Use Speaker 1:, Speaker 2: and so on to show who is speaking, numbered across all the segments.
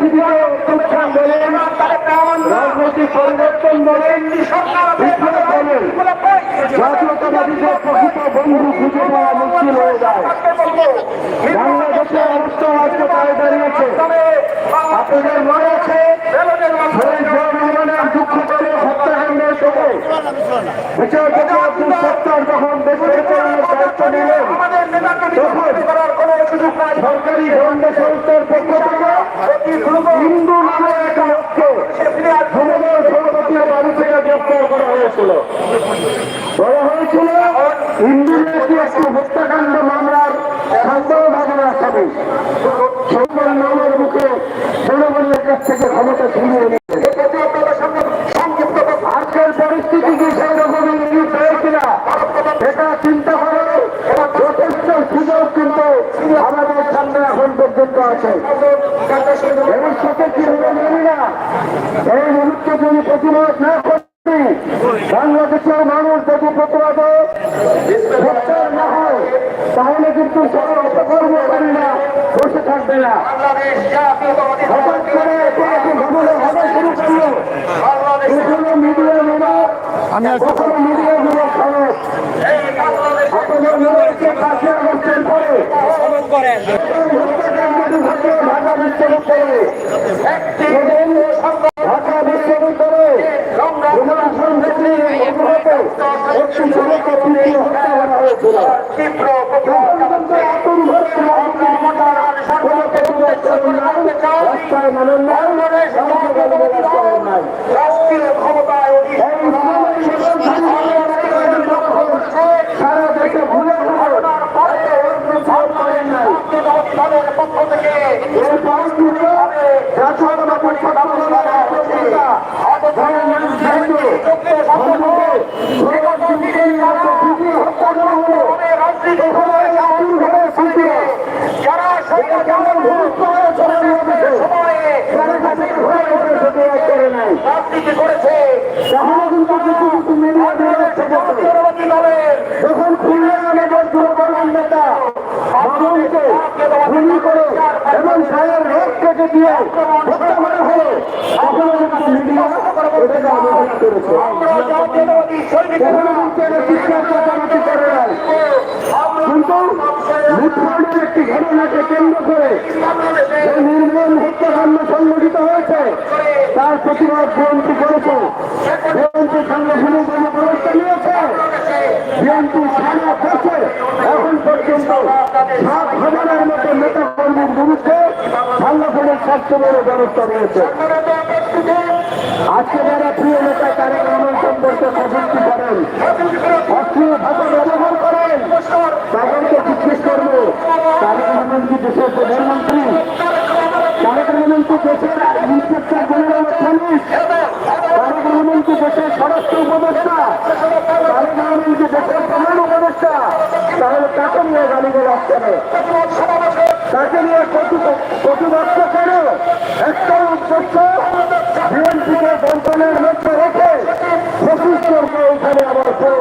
Speaker 1: উত্থান বলেন রাজনৈতিক পরিবর্তন বলেন বন্ধু হয়ে যায়। বাংলাদেশের অবস্থা আজকে পায়ে দাঁড়িয়েছে। আপনাদের মনে আছে? দুঃখ করে হত্যাকাণ্ডের যখন দেশ পরিচালনার দায়িত্ব নিলেন, তখন সরকারি গোয়েন্দা সংস্থার পক্ষ থেকে হিন্দু নামে এক লোককে সমুদ্র সভাপতির বাড়ি থেকে গ্রেপ্তার করা হয়েছিল। বলা হয়েছিল হিন্দু নাকি একটি হত্যাকাণ্ড মামলার আসামি সকল নামের মুখে জনগণের কাছ থেকে ক্ষমতা ছিনিয়ে নিয়েছে। আজকের পরিস্থিতি এই মুহূর্তে যদি প্রতিবাদ না করি বাংলাদেশের মানুষ যদি প্রতিবাদে না হয় তাহলে কিন্তু সবাই অপকর্মকারীরা বসে থাকবে না। হঠাৎ করে একে একে ঘটনা ঘটা শুরু করল। কখনো মিডিয়া কখনো খরচ আপনাদের ঢাকা বিশ্ববিদ্যালয়ে ঢাকা বিশ্ববিদ্যালয়ে প্রশাসন থেকে অনুরোধে একটি ছেলেকে পিটিয়ে হত্যা করা হয়েছিল আতুর ঘরে কোনো প্রতিবাদ করেন নাই রাস্তায় মানেন নাই কাউকে গালিগালাজ করেন নাই সারা দেশে ভুলে ভুলে করেন নাই
Speaker 2: পক্ষ থেকে
Speaker 1: এই পরিস্থিতি জাতীয়তাবাদী হত্যা করা হলো
Speaker 2: যারা সময়ে রাজনীতি করেছে জাতীয়তাবাদী দলের
Speaker 1: যখন খুলনা আমাদের যুবকর্মী নেতা বাবুকে গুলি করে এবং সায়ের রোগ কেটে দিয়ে হত্যা করা হলো তখন কিন্তু মিডিয়া এটাকে আবেদন করেছে
Speaker 2: আমরা জাতীয়তাবাদী সৈনিকেরা
Speaker 1: প্রধানমন্ত্রীর চিৎকার চাচামাচি করে নাই কিন্তু লুটপাটের একটি ঘটনাকে কেন্দ্র করে নির্মম হত্যাকাণ্ড সংঘটিত হয়েছে তার প্রতিবাদ বিএনপি করেছে বিএনপি সাংগঠনিক ব্যবস্থা নিয়েছে বিএনপি সারা এখন পর্যন্ত সাত হাজারের মতো নেতা কর্মীর বিরুদ্ধে সাংগঠনিক বড় ব্যবস্থা নিয়েছে আজকে যারা প্রিয় নেতা তারেক রহমান সম্পর্কে কটূক্তি করেন। অশ্লীল ভাষা ব্যবহার করেন। তাদেরকে জিজ্ঞেস করব, তারেক রহমান দেশের প্রধানমন্ত্রী? তারেক রহমান দেশের inspector general of police Tarique Rahman কি দেশের স্বরাষ্ট্র উপদেষ্টা তারেক রহমান কি দেশের প্রধান উপদেষ্টা তাহলে তাকে নিয়ে গালিগালাজ করে তাকে নিয়ে কটু কটুবাক্য করে একটা উদ্দেশ্য বিএনপিকে বন্টনের মধ্যে রেখে ফসিস্টরকে এখানে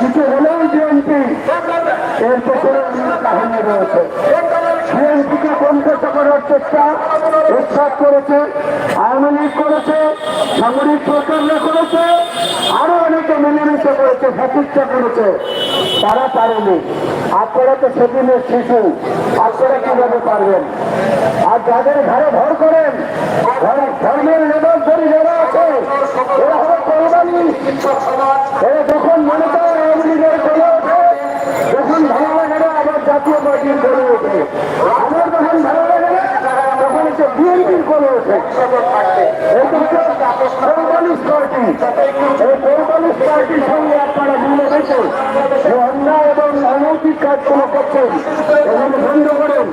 Speaker 1: কিছু হলেও বিএনপি এর পেছনে কাহিনী রয়েছে। বিএনপিকে বঞ্চিত করার চেষ্টা উৎসাহ করেছে, আওয়ামী লীগ করেছে সামরিক সরকাররা করেছে, আরও অনেকে মিলেমিশে করেছে প্রতিষ্ঠা করেছে, তারা পারেনি। আপনারা তো সেদিনের শিশু, আপনারা কীভাবে পারবেন? আর যাদের ঘরে ভর করেন ধর- ধর্মের নেতা ধরি যারা আছে এরা হলো কোরবানি এরা যখন মনে করে আওয়ামী ভালো লাগে আবার জাতীয় পার্টির করে ওঠে। আমার যখন ভালো লাগে তখন হচ্ছে বিএনপির করে ওঠে। এটা পার্টি। এই পঁয়তাল্লিশ পার্টির সঙ্গে আপনারা মিলে রেখে যে অন্যায় এবং অনৈতিক কাজগুলো করছেন। এগুলো বন্ধ করেন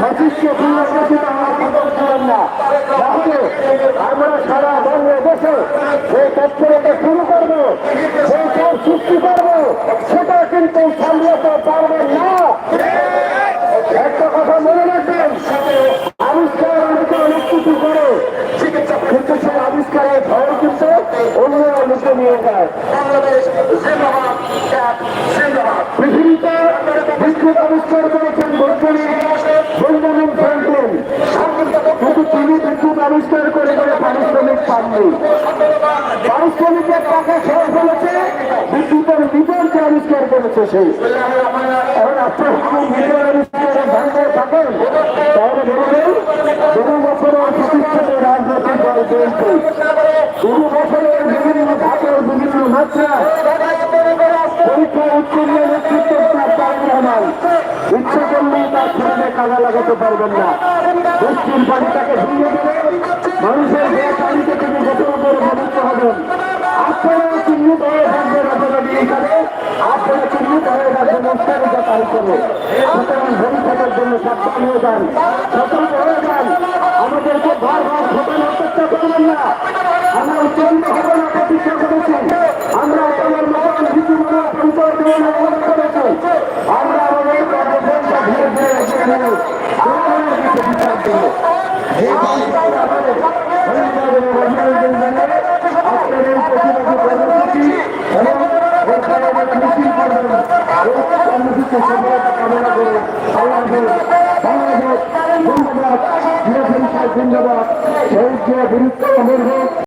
Speaker 1: ফাঁসিস্টকে পুনর্বাসিত হওয়ার খবর করেন না। তাহলে আমরা সারা বাংলা যে তৎপরতা শুরু করব যে সব সৃষ্টি করব সেটা কিন্তু সামলাতে পারবেন না একটা কথা মনে রাখবেন আবিষ্কার অনেকে অনেক কিছু করে কিন্তু সেই আবিষ্কারের ফল কিন্তু অন্য লোকে নিয়ে আবিষ্কার করে পারিশ্রমিক পাননি। পারিশ্রমিকের টাকা মিটারকে আবিষ্কার করেছে সে। এখন মিটার আবিষ্কারে কাজা লাগাতে পারবেন না। বৃষ্টির পানিটাকে ভুলিয়ে দেবে মানুষের দেহ পানিতে থেকে গোপন করে পবিত্র হবেন। আপনারা চিহ্নিত হয়ে থাকবেন আপনারা এখানে আপনারা চিহ্নিত হয়ে থাকবেন উৎসাহিত তারিখ করে সুতরাং ভবিষ্যতের জন্য সাবধান হয়ে যান, সতর্ক হয়ে যান। আমাদেরকে বারবার ঘটনা অপেক্ষা করবেন না। আমরা উচ্চারিত হব না প্রতিষ্ঠা করেছি। আমরা আপনাদের মতন জীবনে পরিচয় দেওয়ার অনুরোধ করেছি আমরা আমাদের কর্মফলটা ধীরে ধীরে এসে নেব জনগণের কাছে বিচার দেব যে কাজটা আমাদের ধন্যবাদ এবং অভিনন্দন জানিয়ে আজকের এই প্রতিবাদী কর্মসূচি এবং এখানে যারা মিছিল করবেন এই কর্মসূচি সফলতা কামনা করে আল্লাহ বাংলাদেশ জিন্দাবাদ। শহীদ জিয়া বীরত্ব অমর হোক।